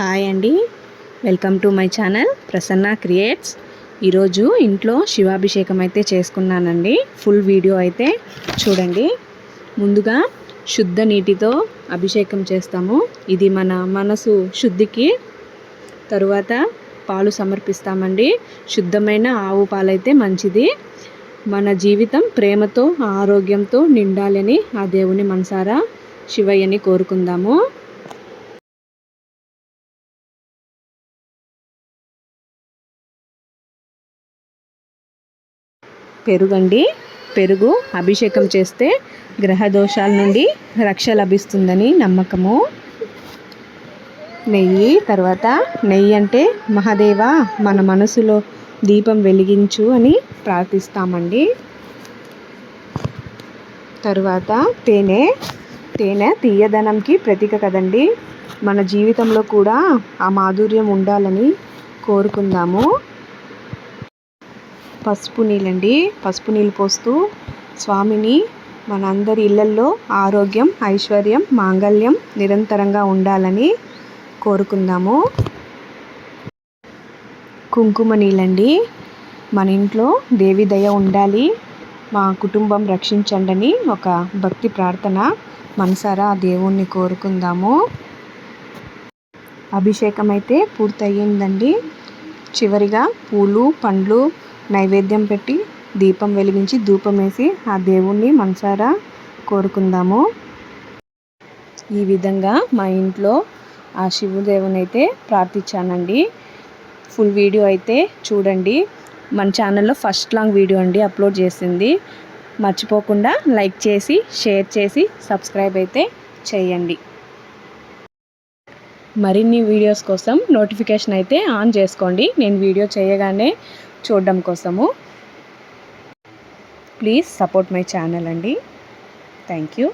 Hi అండి. Welcome to my channel Prasanna creates. ఈరోజు ఇంట్లో శివాభిషేకం అయితే చేసుకున్నానండి. ఫుల్ వీడియో అయితే చూడండి. ముందుగా శుద్ధ నీటితో అభిషేకం చేస్తాము. ఇది మన మనసు శుద్ధికి తరువాత పాలు సమర్పిస్తామండి. శుద్ధమైన ఆవు పాలైతే మంచిది. మన జీవితం ప్రేమతో ఆరోగ్యంతో నిండాలని ఆ దేవుని మనసారా శివయ్యని కోరుకుందాము. పెరుగండి. పెరుగు అభిషేకం చేస్తే గ్రహ దోషాల నుండి రక్ష లభిస్తుందని నమ్మకము. నెయ్యి తర్వాత నెయ్యి అంటే మహాదేవ మన మనసులో దీపం వెలిగించు అని ప్రార్థిస్తామండి. తరువాత తేనె. తేనె తీయదనంకి ప్రతీక కదండి. మన జీవితంలో కూడా ఆ మాధుర్యం ఉండాలని కోరుకుందాము. పసుపు నీళ్ళండి. పసుపు నీళ్ళు పోస్తూ స్వామిని మనందరి ఇళ్ళల్లో ఆరోగ్యం ఐశ్వర్యం మాంగళ్యం నిరంతరంగా ఉండాలని కోరుకుందాము. కుంకుమ నీళ్ళండి. మన ఇంట్లో దేవి దయ ఉండాలి. మా కుటుంబం రక్షించండి ఒక భక్తి ప్రార్థన మనసారా దేవుణ్ణి కోరుకుందాము. అభిషేకం అయితే పూర్తయ్యిందండి. చివరిగా పూలు పండ్లు నైవేద్యం పెట్టి దీపం వెలిగించి ధూపం వేసి ఆ దేవుణ్ణి మనసారా కోరుకుందాము. ఈ విధంగా మా ఇంట్లో ఆ శివుదేవుని అయితే ప్రార్థించానండి. ఫుల్ వీడియో అయితే చూడండి. మన ఛానల్లో ఫస్ట్ లాంగ్ వీడియో అండి అప్లోడ్ చేసింది. మర్చిపోకుండా లైక్ చేసి షేర్ చేసి సబ్స్క్రైబ్ అయితే చేయండి. మరిన్ని వీడియోస్ కోసం నోటిఫికేషన్ అయితే ఆన్ చేసుకోండి. నేను వీడియో చేయగానే చూడడం కోసము. ప్లీజ్ సపోర్ట్ మై ఛానల్ అండి. Thank you